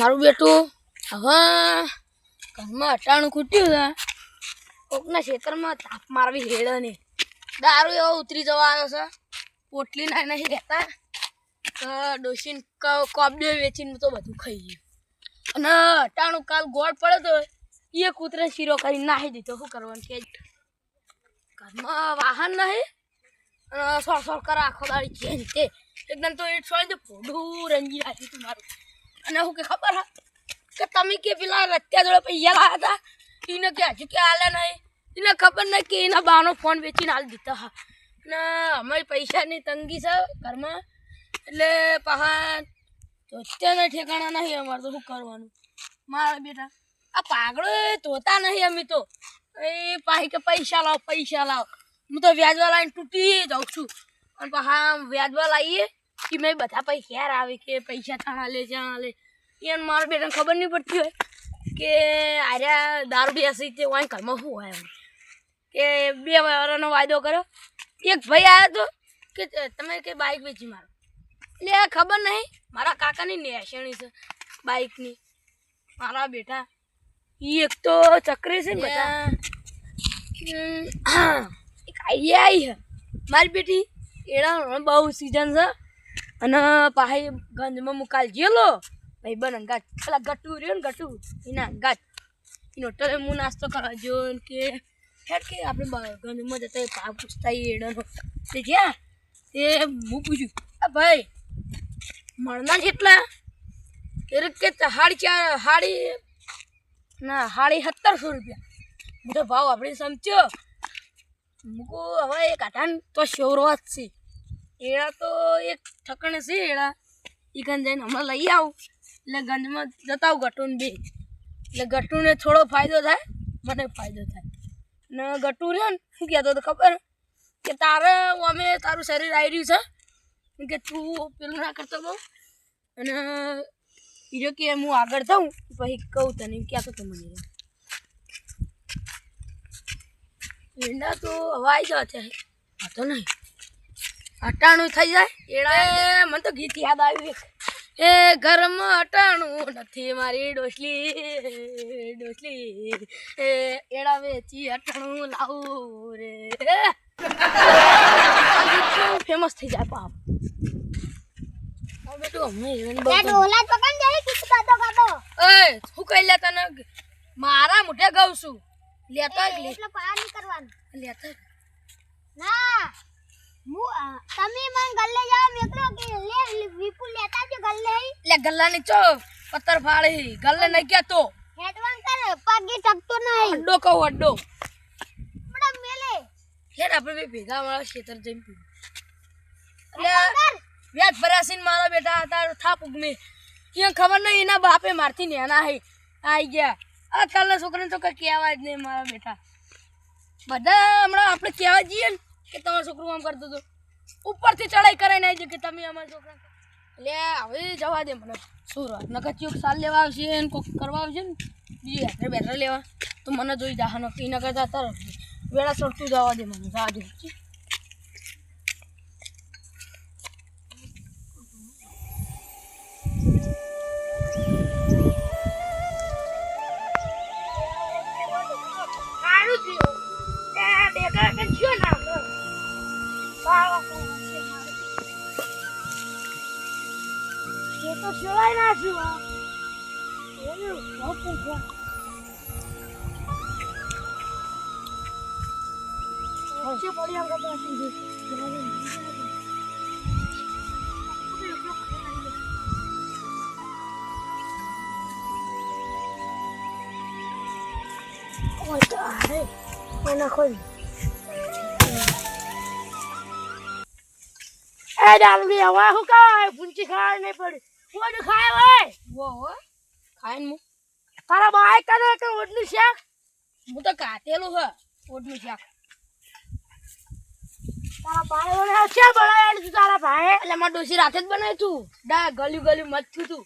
મારું બેટું હવે ઘરમાં અટાણું ખૂટ્યું છે. કોકના ખેતરમાં તાપ મારવી હેડે ને દારૂ એવો ઉતરી જવા આવ્યો છે. પોટલી ના નહીં રહેતા. ડોસીને કોપ વેચીને તો બધું ખાઈ ગયું. અને અટાણું કાલ ગોળ પડ્યો તો એ કૂતરે શીરો કરી નાખી દીધો. શું કરવાનું કે? ઘરમાં વાહન નહીં. અને સોળ સોળ કરે આખો દાડી કે એકદમ તો એ છોડી દે ફોડું રંગી રાખ્યું તું મારું. અને હું કે ખબર હા, કે તમે કે પેલા રત્યા જોડે પૈસા લાયા હતા? એને કે હજુ કે હાલે નહીં. એને ખબર નહીં કે એના બાનો ફોન વેચીને હાલ દીધા હા. ને અમારી પૈસાની તંગી છે ઘરમાં. એટલે પાહા તોત્યાના ઠેકાણા નહીં અમારે તો શું કરવાનું? મારા બેટા, આ પાગડો એ ધોતા નહીં અમે તો. એ પાહી કે પૈસા લાવ પૈસા લાવ. હું તો વ્યાજવા લાવીને તૂટી જાઉં છું. અને પાછા વ્યાજવા લાવીએ કે મેં બધા પૈસા આવે કે પૈસા ત્યાં લે જ્યાં લે. એને મારા બેટાને ખબર નહીં પડતી હોય કે આર્યા દારૂ બેસી તે વાંય ઘરમાં શું હોય કે બે વારનો વાયદો કર્યો. એક ભાઈ આવ્યો હતો કે તમે કે બાઇક વેચી મારો. એટલે ખબર નહીં મારા કાકાની નેસણી છે બાઇકની મારા બેટા એ એક તો ચક્રી છે ને બધા. એક આઈડિયા આવી છે. મારી બેટી એડા બહુ સિઝન છે. અને પાહી ગંજમાં મુકાલ ગયેલો ભાઈ બન ગાચ પેલા ગટુ રહ્યો ને ગટુ. એના ગાચ એનો ટલે હું નાસ્તો કરવા જો કે હેડ કે આપણે ગંજમાં જતા પા પૂછતા એડાનો તે જ્યાં? તે હું પૂછ્યું, આ ભાઈ, મળના જેટલા? એ કે હાડી ચાર, હાડી ના, હાડી સત્તરસો રૂપિયા. હું ભાવ આપણે સમજ્યો. મૂકું હવે એક આટાન તો શોરવાત છે. એડા તો એક ઠકણ છે એડા એ ગંજ જઈને હમણાં લઈ આવું. એટલે ગંજમાં જતા આવું ગટુને બે. એટલે ગટુને થોડો ફાયદો થાય, મને ફાયદો થાય. ને ગટુ રહ્યો ને, શું કહેતો તો ખબર? કે તારે, અમે તારું શરીર આવી રહ્યું છે કે તું પેલું ના કરતો બહુ. અને બીજો કે હું આગળ થઉં પછી કહું તને, એમ કહેતો તો મને. એડા તો હવાઈ જવા છે. વાંધો નહીં. અટાણું થઈ જાય? એ મને તો ગીત યાદ આવી એ ઘરમાં અટાણું નથી મારી ડોસલી ડોસલી. એ એડા વેચી અટાણું લાવું રે. ફેમસ થઈ જાય તને મારા મોઢે ગઉં છું. લેતા લેતા ના. તમે મને ગલ્લે જાવ મેકલો કે લે લે, વિપુલ લેતા જો ગલ્લે. લે ગલ્લાની ચો પત્તર ફાડી. ગલ્લે નઈ કે તો? હેડવાન કર પગે ટકતો નહીં. અડ્ડો કહું અડ્ડો. બડા મેલે. હેડ આપણે ભેગા વાળા ખેતર જઈને પી એટલે વ્યાજ ભર્યા મારા બેટા હતા થાપ ઉગમે ક્યાં ખબર નહીં એના બાપે મારથી નેના હે આઈ ગયા. આ કાલના છોકરાને તો કઈ કેવા જ નહીં મારા બેટા. બધા હમણાં આપણે કહેવા જઈએ ને કે તમારો છોકરો આમ કરતો હતો ઉપરથી ચડાઈ કરાઈને આવી જાય કે તમે અમારા છોકરા એટલે હવે જવા દે મને સુરત નકર ચૂક સાલ લેવા આવશે ને કોક કરવા આવશે ને બીજું હેઠળ બેઠળ લેવા તો મને જોઈ જા નક્કી ન કરતા તાર વેળા ચડતું જવા દે મને જવા દે સારું થયું એ બેકાર કે થયો ના એ તો છોડાઈ નાખ્યું એનું બાપુ છે વચ્ચે પડ્યા કરતા હતી ઓય તો અરે મને ખોલ એ ડાલડી હવે હું કાય પૂંચી ખાય નહીં પડી. હું ખાય ભાઈ વો હો. ખાય મુ. તારા બાય કરે કે ઓટલું શાક? હું તો કાતેલું હે ઓટલું શાક. તારા ભાઈ મને છે બનાવેલું તું તારા ભાઈ એટલે મારા ડોસી રાતે જ બનાવ્યું તું. ડા ગલ્યું ગલ્યું મત થયું તું.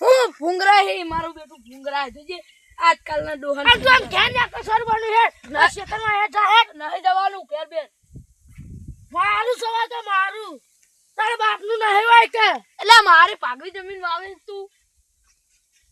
હું ભૂંગરા હે મારું બેટું ભૂંગરા હે જે આજકાલના ડોહન તું આમ ધ્યાન રાખો બનું હે. ના. ખેતરમાં હે જા હે. નહીં જવાનું ઘેર બેન. મારું સવા તો મારું તારા બાપનું નહીં હોય કે એટલે મારે પાગવી જમીન વાવે તું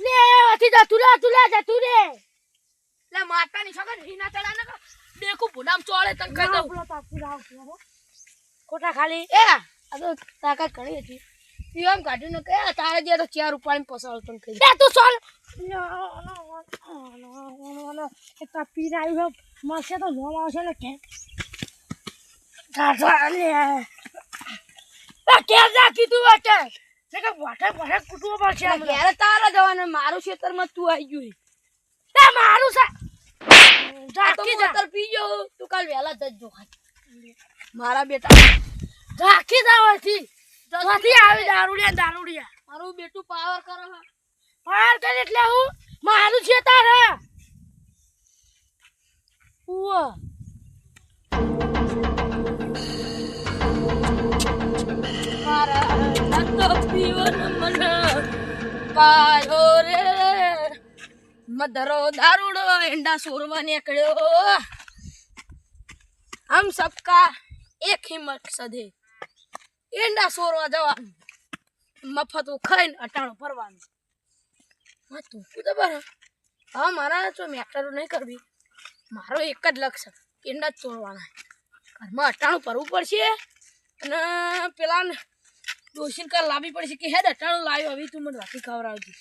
લે અથી જતું રે તું લે જતું રે એટલે માતાની છોકર હિના ચડા ને દેખું ભૂલામ ચોળે તન કહી દઉં ખોટા ખાલી એ આ તો તાકાત ઘણી હતી પીવામ કાઢી કાઢ્યું ને કે તારે જે તો ચાર ઉપાડીને પસાર તન કહી લે તું ચાલ રાવ મળશે તો જોવા આવશે ને કે કાઢવા કે જા કીધું વાટે? કે વાટે વાટે કૂટવો પડશે ઘેરે તારા જવાને મારું ખેતરમાં તું આવી ગયું. તે મારું છે. ઝાકી જા. પી ગયો તું કાલ વહેલા જજો મારા બેટા ઝાકી જા હોયથી નથી આવી. દારૂડિયા દારૂડિયા. મારું બેટું પાવર કરે. પાવર કરે એટલે હું. મારું છે તારે. ઉવા. મધરો દારૂડો એંડા સોરવા નીકળ્યો હમ સબકા એક હિંમત મકસદ એંડા સોરવા જવાનું મફત ખાઈને અટાણું ફરવાનું હા તું પૂછે બરાબર હા મારા તો મેટર નહીં કરવી મારો એક જ લક્ષ્ય એંડા જ ચોરવાના ઘરમાં અટાણું ફરવું પડશે અને પેલા ડોસીને કાલ લાવવી પડશે કે હેડ અટાણું લાવ્યો, હવે તું મને રાતી ખવડાવજી.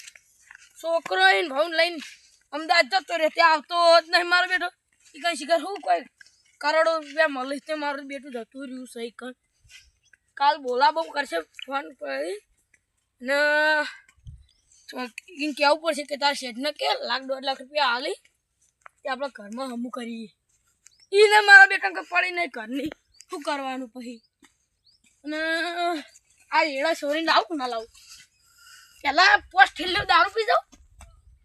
છોકરો એને ભાવ લઈને અમદાવાદ જતો રહે ત્યાં આવતો જ નહીં મારો બેટો. એ કઈ શીખર શું કોઈ કરોડો રૂપિયા મળે તે મારું બેટું જતું રહ્યું સહી કર કાલ બોલા બહુ કરશે ફોન કરી ને એને કહેવું પડશે કે તારા શેઠને કે લાખ દોઢ લાખ રૂપિયા હાલી તે આપણે ઘરમાં હમું કરીએ. એને મારા બેટા પડી નહીં ઘરની. શું કરવાનું પછી? અને આ એડા છોરીને લાવું ના લાવું? પહેલાં પોસ્ટ ઠેલ્યો દારૂ પી જાઉં.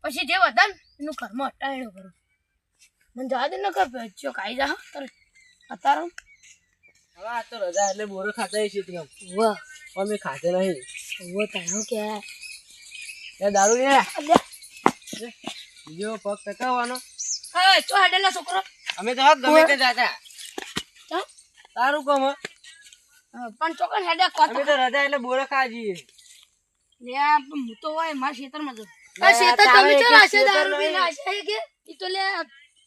પછી જે વધે ને એનું ઘરમાં અટાયણું કરું. મને જવા દે ન કર જો કાઈ જા હા તારે. અત્યારે હવે આ તો રજા એટલે બોરો ખાતા છે ત્યાં વાહ. અમે ખાતે નહીં. વો તારો કે. એ દારૂ ને બીજો પગ ટકાવવાનો. એ ચો હાડેલા છોકરો. અમે તો ગમે તે જાતા. તારું કોમ હે? હા, પણ ચોકન હેડે કોતા અમે તો રજા એટલે બોરો ખાજી લે હું તો હોય મારા ખેતરમાં માં જો આ ખેતર તમે ચો રાશે દારૂ પી. રાશે કે? ઈ તો લે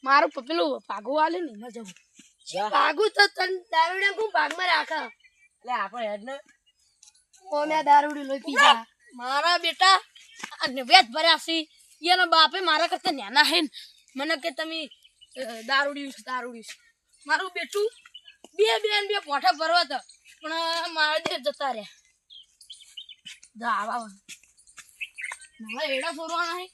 મારું પેલું ભાગો આલે ને એમાં જવું. ભાગું તો તન દારૂડિયા કોણ ભાગમાં રાખે? એટલે આપણે હેડ ને. ઓમે દારૂડી લઈ પી જા. મારા બેટા અને વેચ ભર્યા છે. એના બાપે મારા કરતા નાના હે ને. મને કે તમે દારૂડી છે. મારું બેટું બે બેન બે પોઠા ભરવા હતા. પણ મારા દે જતા રહ્યા. આવા મારા એડા ફોરવાના હે.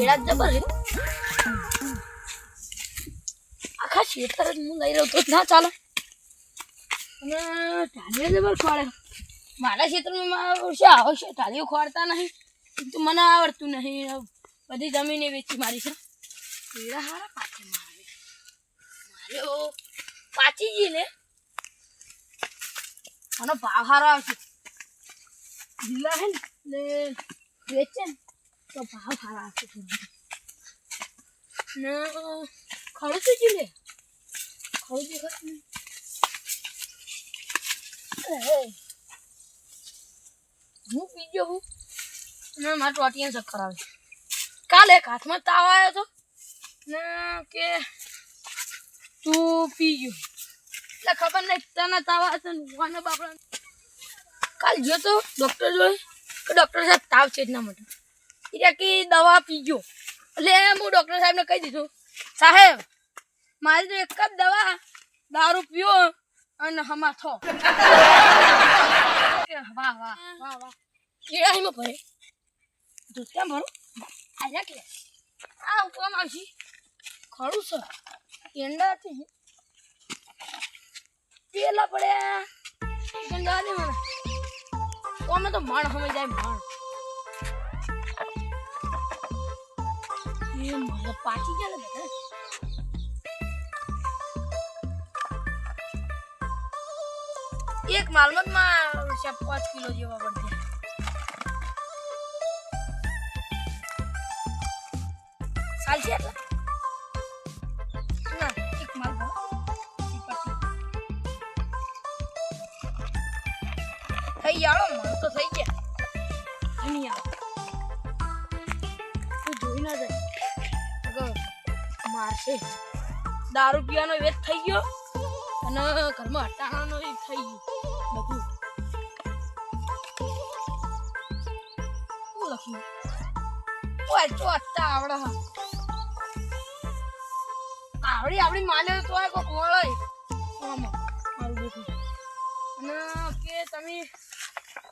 એડા જબર આખા ખેતર જ હું લઈ રહ્યો તો ના ચાલે. અને ટાલીઓ જબર ખોળે મારા ખેતરમાં મારા છે આવો છે નહીં. તો મને આવડતું નહીં. બધી જમીન વેચી મારી છે. પીળા હારા પાછી મારે. માર્યો પાછી ગઈ ને આનો ભાવ હારો આવશે. લીલા હે ને વેચે ને, તો ભાવ હારો આવશે ને ખડું જી લે ખડું દેખાત નહીં હું પીજો હું. ને મારા ટોટિયા ચક્કર આવે. કાલે એક હાથમાં તાવ આવ્યો હતો ને કે તું પી ગયો. એટલે ખબર નહીં તને તાવ આવ્યો હતો ને બાપડા કાલ ગયો તો ડૉક્ટર જોડે કે ડૉક્ટર સાહેબ તાવ છે એટલા માટે. એટલે કે દવા પી ગયો. એટલે હું ડૉક્ટર સાહેબને કહી દીધું, સાહેબ, મારી તો એક જ દવા દારૂ પીવો અને હમા થો. વાહ વાહ વાહ વાહ. કેળા હિમાં ભરે દૂધ ક્યાં ભરું આયા કે આ ઉપવામાં આવશે ખરું છે. એંડાથી પેલા પડ્યા કેંડા દે મને કોમે તો માણ સમય જાય માણ. એ મને પાછી ગયા બધા. એક માલમતમાં પાંચ કિલો જેવા પડશે ચાલશે દારૂ પીવાનો વેચ થઈ ગયો અને ઘરમાં હટાણાનો થઈ ગયો બધું લખ્યું ચોટ આવડે હા આવડી આવડી માલે તો આ કોક વળે આમાં, મારું બેઠું. અને કે તમે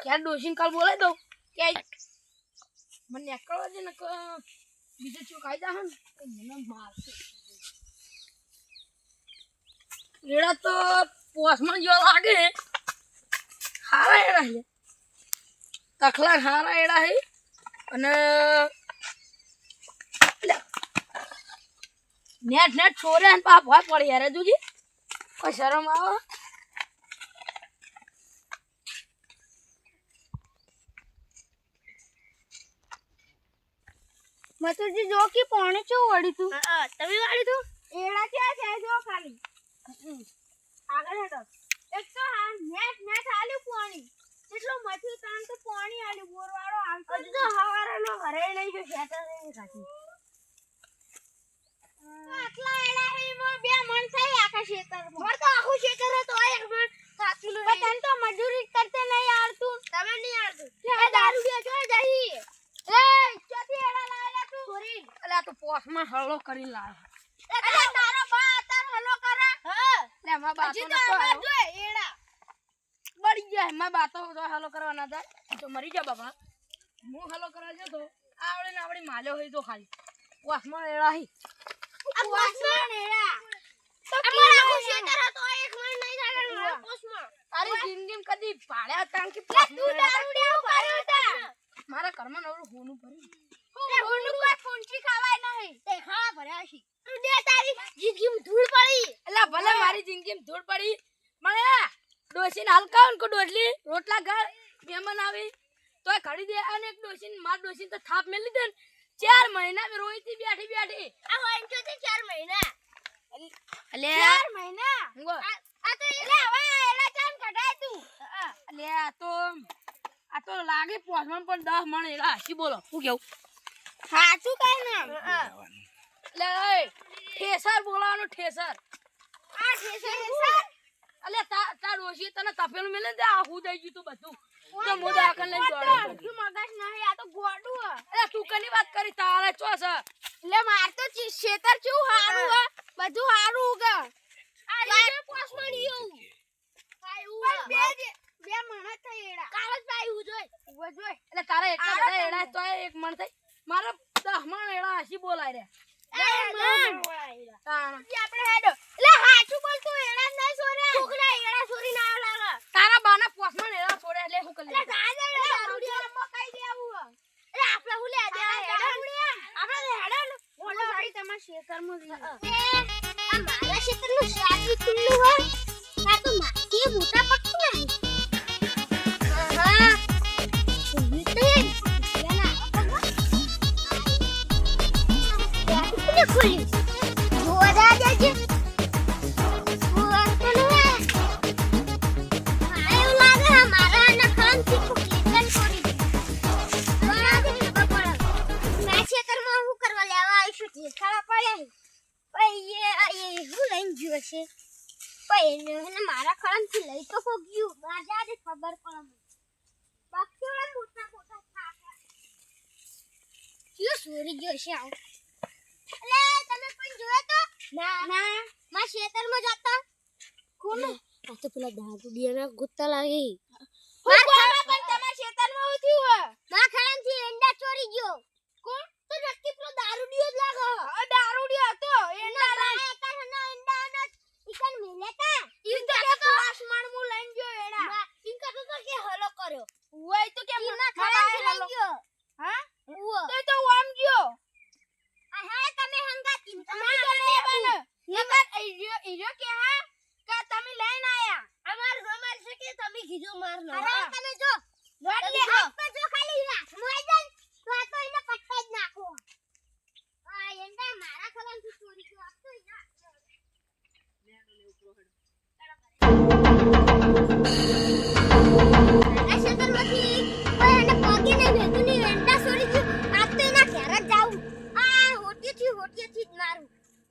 ક્યાં ડોસીને કાલ બોલાવી દઉં? ક્યાંય મને નીકળવા દે ને બીજું શું કાયદા હે ને મને મારશે. એડા તો પોસમાં જેવા લાગે હારા એડા છે તખલા હારા એડા છે અને નેટ નેટ છોરે ને પાપ હોય પડે યાર હજુજી. કોઈ શરમ આવે? મતુજી જો કે પોણે ચો વળી તું? તમે વાળી તું? એડા ક્યાં છે? જો ખાલી. આગળ હેડો એક તો હા નેટ નેટ આલ્યું પોણી. એટલો મથું તાન તો પોણી આલ્યું. બોરવાળો આવતો હજુ તો હવારનો ઘરે લઈ ગયો ખેતર કાઢી આટલા એડા હીમાં બે મણ થઈ આખા ખેતરમાં માર તો આખું ખેતર હતો એક મણ. સાચું નહીં. પણ તો મજૂરી કરતે નહીં આવડતું. તમે નહીં આવડતું. કે દારૂ દે જો જહી. એ ચોથી એડા લાવ્યા તું? છોરી એટલે તો પોસમાં હળો કરીને લાવે. અરે તારો બા અતાર હલો કરે. હા? એટલે એમાં બાતો તો જો એડા. બળી ગયા એમાં બાતો તો હલો કરવા ના તો મરી જા બાપા. હું હલો કરવા જતો આવડે ને આવડે માલ્યો હોય તો ખાલી. પોસમાં એળા હી. ધૂળ પડી એટલે ભલે મારી જિંદગીમાં ધૂળ પડી મને ડોસીને હલકાવ કો રોટલા ઘર મહેમાન આવી તોય ઘડી દે અને એક ડોસીને માર ડોસીને તો થાપ મેલી દે ને ચાર મહિના મેં રોઈતી બેઠી બેઠી. આ વાંચો તે ચાર મહિના. અલે. ચાર મહિના. આ તો એટલે હવે એડા ચાન કઢાય તું. અલે આ તો આ તો લાગે પોસમણ પણ દસ મણ એલા હસી બોલો. શું કેવું? સાચું કઈ ના લે ઓય, ઠેસર બોલાવાનો ઠેસર. આ ઠેસર છે તા તા તાર ડોશી તને તપેલું મેલે દે આ હું દઈ ગયું તું બધું. તો હું દવાખાને લઈને દોડ્યો તું મગજ નહીં આ તો ગોડું હે. તું કની વાત કરી? તારે ચો છે. એટલે માર તો ખેતર કેવું હારું હે? બધું હારું ઉગે. આ રીતે પોસ મળ્યું પણ બે બે મણસ થઈ એડા. કાલ જ જોઈ. જોઈ. એટલે તારે એટલા બધા એડા તો એક મણ થઈ. મારે દસ મણ એડા હસી બોલાય રે. આપણે હેડો. એટલે હાચું એડા નહીં સોરે છોકરા એડા સોરી ના લાગે તારા બાના પોસમાં એડા છોડે એટલે શું કરી એટલે ગાજે એડા દારૂડિયા મકાઈ દેવું હે. એટલે આપણે હું લે દે આપણે તો હેડો ને મોટો ભાઈ તમારા શેતરમાં આ મારા શેતરનું સાચું એને મારા ખળામથી લઈ તો કો ગયું મારા જ ખબર પણ મને. પક્ષીઓને મોટા મોટા ખાખા કયો સુરી ગયો છે આવ. અલે તમે પણ જોયો તો? ના. ના. માં ખેતરમાં જતા? કોને? આ તો પેલા દારૂડિયાના ગુત્તા લાગી. મા ખાવા પણ તમારા ખેતરમાં થયું હે માર ખાવાથી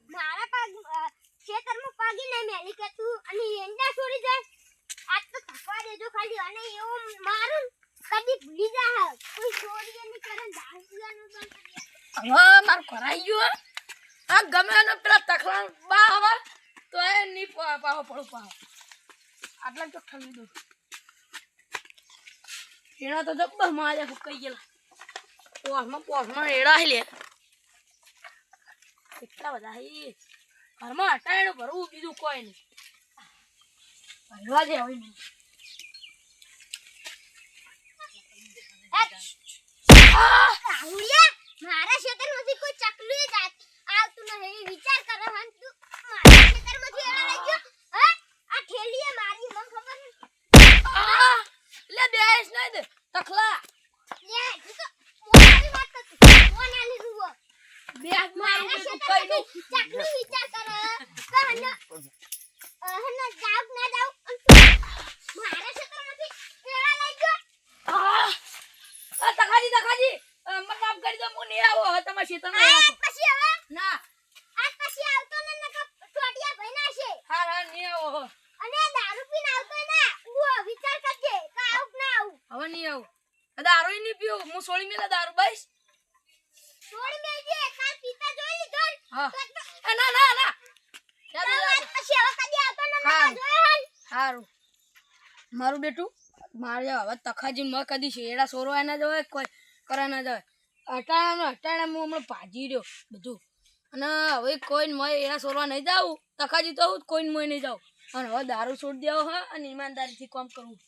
મારા અને એંડા છોડી જાય આજ તો થકવા દેજો ખાલી એવું મારું કદી ભૂલી જા મારું કરાઈ ગયો આ ગમે એનો પેલા તકલા પાહો પડો પાહો આટલા તો ઠંડી એના તો જબ્બર મારે હુકાઈ ગયેલા. પોસમાં પોસમાં એડા લે. કેટલા બધા હે. ઘરમાં અટાયણું ભરવું બીજું કોઈ નહીં. ભરવા દે હવે નહીં મારા શેતરમાંથી કોઈ ચકલું આવતું નહીં. વિચાર કરે હન તું મારા ખેતરમાંથી એવા લઈ ગયો હા આ ઠેલીએ મારી મને ખબર નહીં આ લે બેસ નહીં દે તખલા લે તું તો મોટાની વાત કરતી કોણ આલી રૂવો બેસ મારા મારું કઈ નું ખેતરમાંથી ચકલું વિચાર કરે કે હન હન જાવ ના જાવ અને તું મારા ખેતરમાંથી એવા લઈ ગયો આ આ તખાજી તખાજી અ, મને માફ કરી દો હું નહીં આવો હવે તમારા ખેતરમાં આ આવો. પછી હવે ના આ પછી આવતો ને નકર ટોટિયા ભાઈ નાશે હા હા નહીં આવો હવે. અને દારૂ પીને આવતો ના હું વિચાર કરજે કે આવું કે ના આવું હવે નહીં આવું. દારૂ નહીં પીવું. હું સોળી મેલા દારૂ બસ છોડી મેલજે કાલ પીતા જોઈ લીધો હા. ના ના ના. સારું મારું બેટું મારે હવે તખાજી મ કદી શેડા સોરવા ના જવાય કોઈ કરા ના જવાય. અટાણા અટાણા હું હમણાં ભાજી રહ્યો બધું. અને હવે કોઈ મય એડા સોરવા નહીં જાવું તખાજી તો હું કોઈ મોય નહીં જાઉં. અને હવે દારૂ છોડી દેવો હા અને ઈમાનદારીથી કામ કરવું.